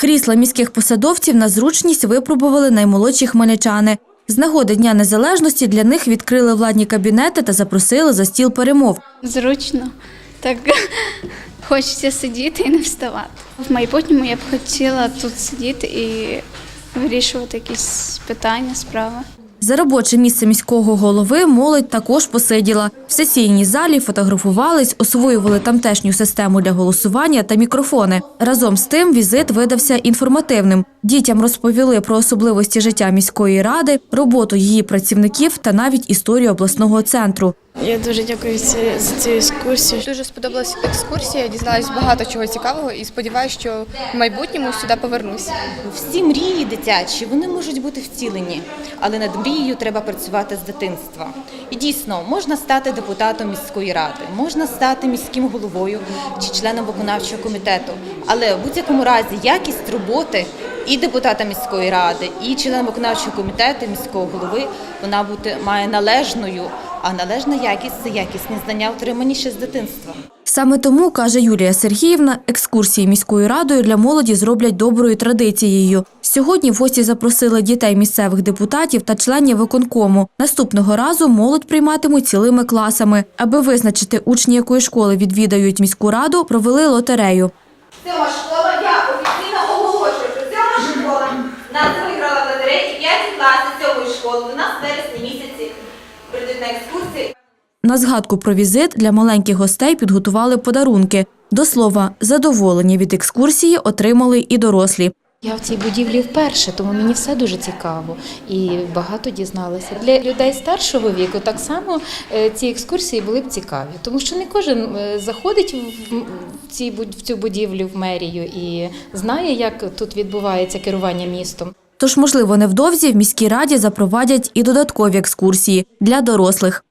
Крісла міських посадовців на зручність випробували наймолодші хмельничани. З нагоди Дня Незалежності для них відкрили владні кабінети та запросили за стіл перемов. Зручно. Так хочеться сидіти і не вставати. В майбутньому я б хотіла тут сидіти і вирішувати якісь питання, справи. За робоче місце міського голови молодь також посиділа. В сесійній залі фотографувались, освоювали тамтешню систему для голосування та мікрофони. Разом з тим візит видався інформативним. Дітям розповіли про особливості життя міської ради, роботу її працівників та навіть історію обласного центру. Я дуже дякую за цю екскурсію. Дуже сподобалась екскурсія, дізналась багато чого цікавого і сподіваюся, що в майбутньому сюди повернусь. Всі мрії дитячі вони можуть бути втілені, але над мрією треба працювати з дитинства. І дійсно можна стати депутатом міської ради, можна стати міським головою чи членом виконавчого комітету. Але в будь-якому разі якість роботи і депутата міської ради, і члена виконавчого комітету міського голови вона бути має належною. А належна якість це якісні знання, отримані ще з дитинства. Саме тому, каже Юлія Сергіївна, екскурсії міською радою для молоді зроблять доброю традицією. Сьогодні в гості запросили дітей місцевих депутатів та членів виконкому. Наступного разу молодь прийматимуть цілими класами. Аби визначити учні якої школи відвідають міську раду, провели лотерею. Сьома школа, я офіційно оголошую, що сьома школа нас виграла в лотереї 5 класів цього школи. У нас в вересні місяці прийдуть на екскурсії. На згадку про візит для маленьких гостей підготували подарунки. До слова, задоволення від екскурсії отримали і дорослі. Я в цій будівлі вперше, тому мені все дуже цікаво і багато дізналася. Для людей старшого віку так само е, ці екскурсії були б цікаві, тому що не кожен е, заходить в цю будівлю в мерію і знає, як тут відбувається керування містом. Тож, можливо, невдовзі в міській раді запровадять і додаткові екскурсії для дорослих.